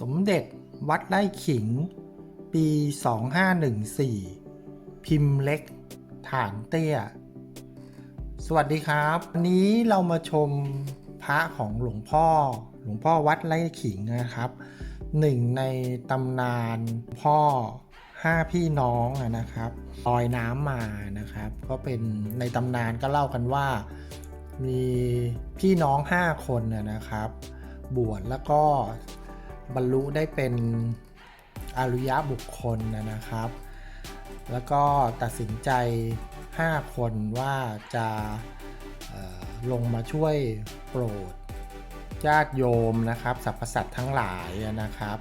สมเด็จวัดไร่ขิง ปี 2514 พิมพ์เล็ก ฐานเตี้ย สวัสดีครับวันนี้เรามาชมพระของหลวงพ่อ หลวงพ่อวัดไร่ขิงนะครับหนึ่งในตำนานพ่อห้าพี่น้องนะครับลอยน้ำมานะครับ ก็เป็นในตำนานก็เล่ากันว่า มีพี่น้องห้าคนนะนะครับ บวชแล้วก็ บรรลุได้เป็นอริยบุคคลนะนะครับ แล้วก็ตัดสินใจ 5 คนว่าจะลงมาช่วยโปรดญาติโยมนะครับสรรพสัตว์ทั้งหลายนะครับ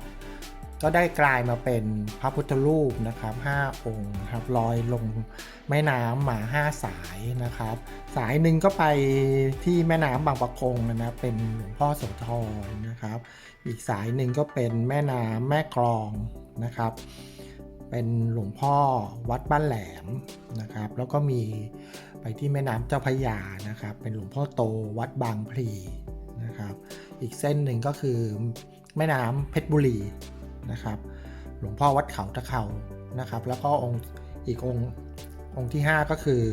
ก็ได้กลายมาเป็นพระพุทธรูปนะครับ5องค์ครับลอยลงแม่น้ำมา 5 สายนะครับ สายหนึ่งก็ไปที่แม่น้ำบางปะกงนะเป็นหลวงพ่อโสธรนะครับ อีกสายหนึ่งก็เป็นแม่น้ำแม่กลองนะครับ เป็นหลวงพ่อวัดบ้านแหลมนะครับ แล้วก็มีไปที่แม่น้ำเจ้าพระยานะครับ เป็นหลวงพ่อโตวัดบางพลีนะครับ อีกเส้นหนึ่งก็คือแม่น้ำเพชรบุรี นะครับ หลวงพ่อวัดเขาตะเขานะครับ แล้วก็องค์อีกองค์องค์ที่ 5 ก็คือ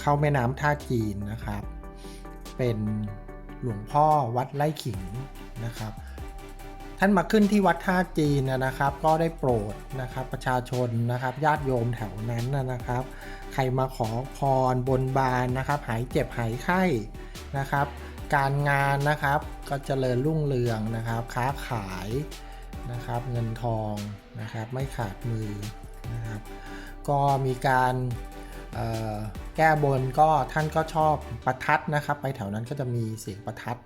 เข้าแม่น้ำท่าจีนนะครับ เป็นหลวงพ่อวัดไร่ขิงนะครับ ท่านมาขึ้นที่วัดท่าจีนนะครับ ก็ได้โปรดนะครับประชาชนนะครับญาติโยมแถวนั้นนะนะครับ ใครมาขอพรบนบานนะครับ หายเจ็บหายไข้นะครับ การงานนะครับก็เจริญรุ่งเรืองนะครับ ค้าขาย นะครับ เงินทองนะครับ ไม่ขาดมือนะครับ ก็มีการแก้บนก็ท่านก็ชอบประทัดนะครับ ไปแถวนั้นก็จะมีเสียงประทัด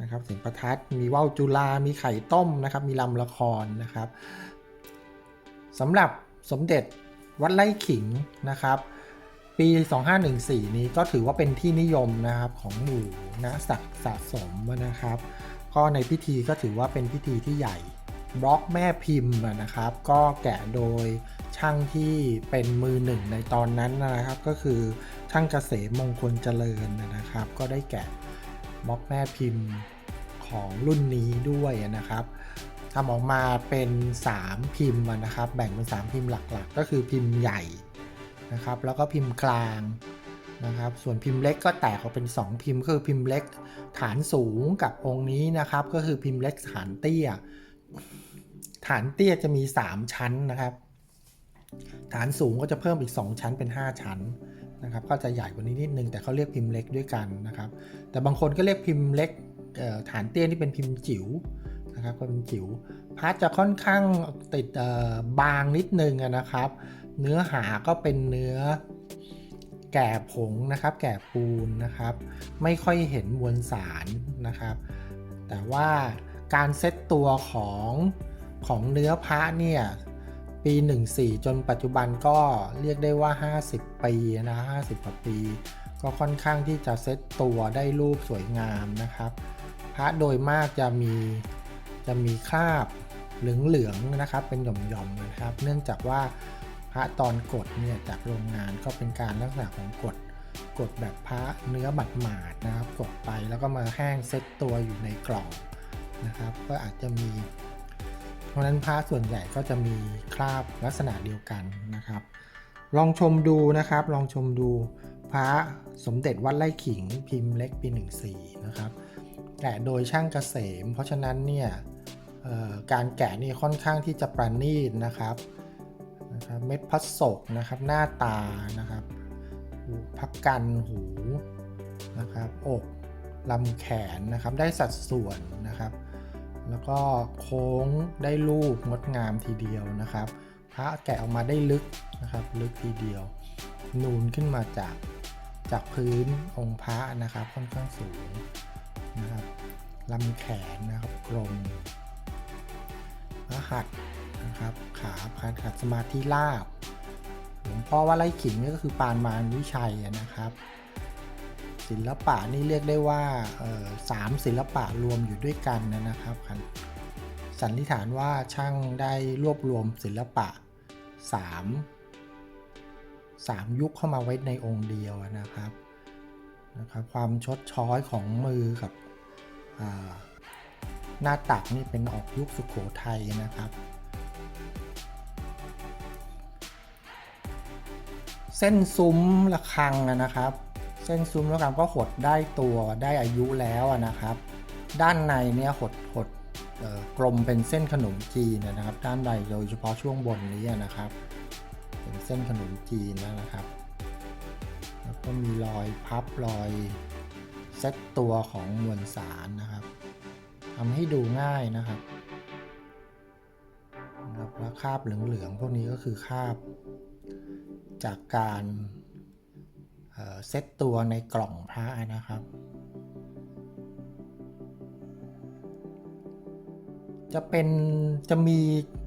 นะครับ เสียงประทัดมีว่าวจุลา มีไข่ต้มนะครับ มีลำละครนะครับสำหรับสมเด็จวัดไร่ขิงนะครับ ปี 2514 นี้ก็ถือว่าเป็นที่นิยมนะครับของหมู่นักศักสะสมนะครับ ก็ในพิธีก็ถือว่าเป็นพิธีที่ใหญ่ บล็อกแม่พิมพ์นะครับ ก็แกะโดยช่างที่เป็นมือหนึ่งในตอนนั้นนะครับ ก็คือช่างเกษมมงคลเจริญนะครับ ก็ได้แกะบล็อกแม่พิมพ์ของรุ่นนี้ด้วยนะครับทำออกมาเป็น 3 พิมพ์นะครับ แบ่งเป็น 3 พิมพ์หลักๆ ก็คือพิมพ์ใหญ่นะครับ แล้วก็พิมพ์กลางนะครับ ส่วนพิมพ์เล็กก็แตกออกเป็น 2 พิมพ์คือพิมพ์เล็กฐานสูงกับองค์นี้นะครับ ก็คือพิมพ์เล็กฐานเตี้ย ฐานเตี้ยจะมี 3 ชั้นนะครับ ฐานสูงก็จะเพิ่มอีก 2 ชั้นเป็น 5 ชั้นนะครับ ก็จะใหญ่กว่านี้นิดนึงแต่เขาเรียกพิมพ์เล็กด้วยกันนะครับ แต่บางคนก็เรียกพิมพ์เล็กฐานเตี้ยที่เป็นพิมพ์จิ๋วนะครับก็เป็นจิ๋วพาร์ทจะค่อนข้างติดบางนิดนึงนะครับ เนื้อหาก็เป็นเนื้อแก่ผงนะครับ แก่ปูนนะครับ ไม่ค่อยเห็นมวลสารนะครับ แต่ว่า การเซตตัวของของเนื้อพระเนี่ยปี 14 จนปัจจุบันก็เรียกได้ว่า 50 ปีนะ50กว่าปี ก็ค่อนข้างที่จะเซตตัวได้รูปสวยงามนะครับ พระโดยมากจะมีจะมีคราบเหลืองๆนะครับ เป็นหย่อมๆนะครับ เนื่องจากว่าพระตอนกดเนี่ยจากโรงงานก็เป็นการลักษณะของกดกดแบบพระเนื้อหมาดๆนะครับ กดไปแล้วก็มาแห้งเซตตัวอยู่ในกล่อง นะครับ ก็อาจจะมี เพราะนั้นพระส่วนใหญ่ก็จะมีคราบลักษณะเดียวกันนะครับ ลองชมดูนะครับ ลองชมดูพระสมเด็จวัดไร่ขิงพิมพ์เล็กปี14นะครับแกะโดยช่างเกษม เพราะฉะนั้นเนี่ยการแกะนี่ค่อนข้างที่จะประณีตนะครับนะครับเม็ดพัดศกนะครับหน้าตานะครับหูพักกันหูนะครับอกลำแขนนะครับได้สัดส่วนนะครับ แล้วก็โค้งได้รูปงดงามทีเดียวนะครับพระแกะออกมาได้ลึกนะครับ ลึกทีเดียว นูนขึ้นมาจากจากพื้นองค์พระนะครับ ค่อนข้างสูงนะครับลำแขนนะครับกลมพระหัตนะครับ ขาพานขัดสมาธิราบหลวงพ่อว่าไร่ขิงนี่ก็คือปานมารวิชัยนะครับ ศิลปะนี่เรียกได้ว่าสามศิลปะรวมอยู่ด้วยกันนะครับ สันนิษฐานว่าช่างได้รวบรวมศิลปะสามสามยุคเข้ามาไว้ในองค์เดียวนะครับนะครับ ความชดช้อยของมือกับหน้าตักนี่เป็นออกยุคสุขโขทัยนะครับเส้นซุ้มระฆังนะครับ เส้นซุ้มระฆังก็หดได้ตัวได้อายุแล้วนะครับ ด้านในเนี่ยหดหดกลมเป็นเส้นขนมจีนนะครับ ด้านในโดยเฉพาะช่วงบนนี้นะครับ เป็นเส้นขนมจีนนะครับ แล้วก็มีรอยพับรอยเซตตัวของมวลสารนะครับทำให้ดูง่ายนะครับนะครับแล้วคราบเหลืองๆพวกนี้ก็คือคราบจากการ เซตตัวในกล่องพระนะครับ จะเป็นจะมี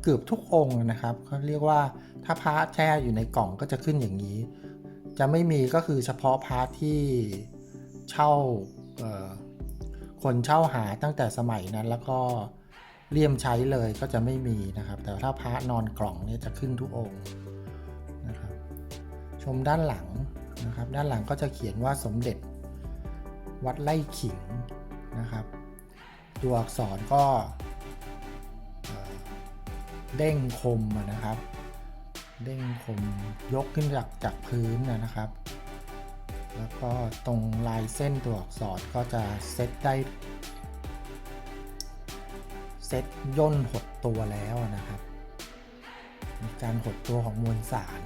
เกือบทุกองค์นะครับเขาเรียกว่าถ้าพระแช่อยู่ในกล่องก็จะขึ้นอย่างนี้ จะไม่มีก็คือเฉพาะพระที่เช่าคนเช่าหาตั้งแต่สมัยนั้นแล้วก็เลี่ยมใช้เลยก็จะไม่มีนะครับ แต่ถ้าพระนอนกล่องเนี่ยจะขึ้นทุกองค์นะครับ ชมด้านหลัง นะครับ ด้านหลังก็จะเขียนว่าสมเด็จ วัดไล่ขิงนะครับ ตัวอักษรก็เด้งคมนะครับ เด้งคมยกขึ้นจากจากพื้นนะนะครับ แล้วก็ตรงลายเส้นตัวอักษรก็จะเซตได้เซตย่นหดตัวแล้วนะครับ มีการหดตัวของมวลสาร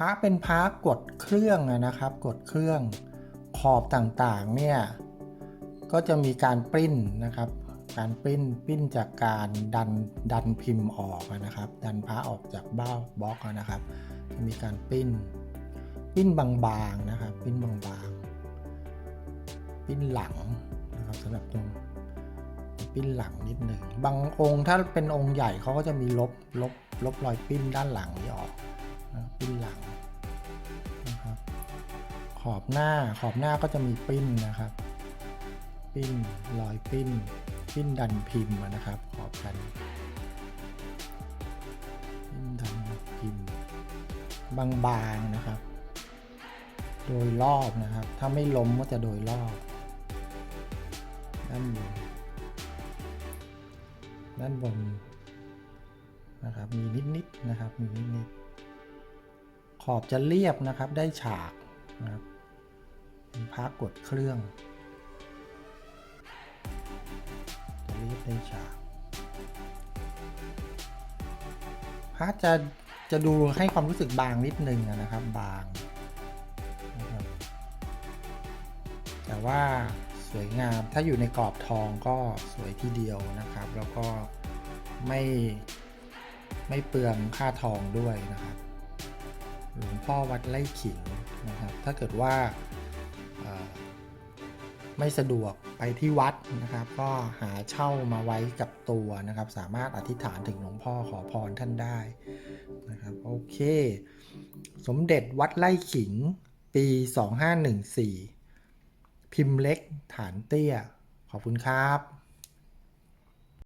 ระเป็นพระกดเครื่องนะครับ กดเครื่องขอบต่างๆเนี่ยก็จะมีการปริ้นนะครับ การปริ้นปริ้นจากการดันดันพิมพ์ออกนะครับ ดันพระออกจากเบ้าบล็อกนะครับ จะมีการปริ้นปริ้นบางๆนะครับปริ้นบางๆปริ้นหลังนะครับสำหรับตรงปริ้นหลังนิดหนึ่งบางองค์ถ้าเป็นองค์ใหญ่เขาก็จะมีลบลบลบรอยปริ้นด้านหลังนี้ออกปริ้น ขอบหน้าขอบหน้าก็จะมีปิ้นนะครับ ปิ้นรอยปิ้น ปิ้นดันพิมพ์นะครับ ขอบกันปิ้นดันพิมพ์บางๆนะครับ โดยรอบนะครับ ถ้าไม่ล้มก็จะโดยรอบด้านบนด้านบนนะครับ มีนิดๆนะครับ มีนิดๆขอบจะเรียบนะครับ ได้ฉากนะครับ เป็นพักกดเครื่องจะรีบได้ฉากพระจะจะดูให้ความรู้สึกบางนิดนึงนะครับบางนะครับแต่ว่าสวยงามถ้าอยู่ในกรอบทองก็สวยทีเดียวนะครับ แล้วก็ไม่ไม่เปลืองค่าทองด้วยนะครับหลวงพ่อวัดไร่ขิงนะครับ ถ้าเกิดว่า ไม่สะดวกไปที่วัดนะครับ ก็หาเช่ามาไว้กับตัวนะครับ สามารถอธิษฐานถึงหลวงพ่อขอพรท่านได้นะครับโอเค สมเด็จวัดไร่ขิงปี 2514 พิมพ์เล็กฐานเตี้ย ขอบคุณครับ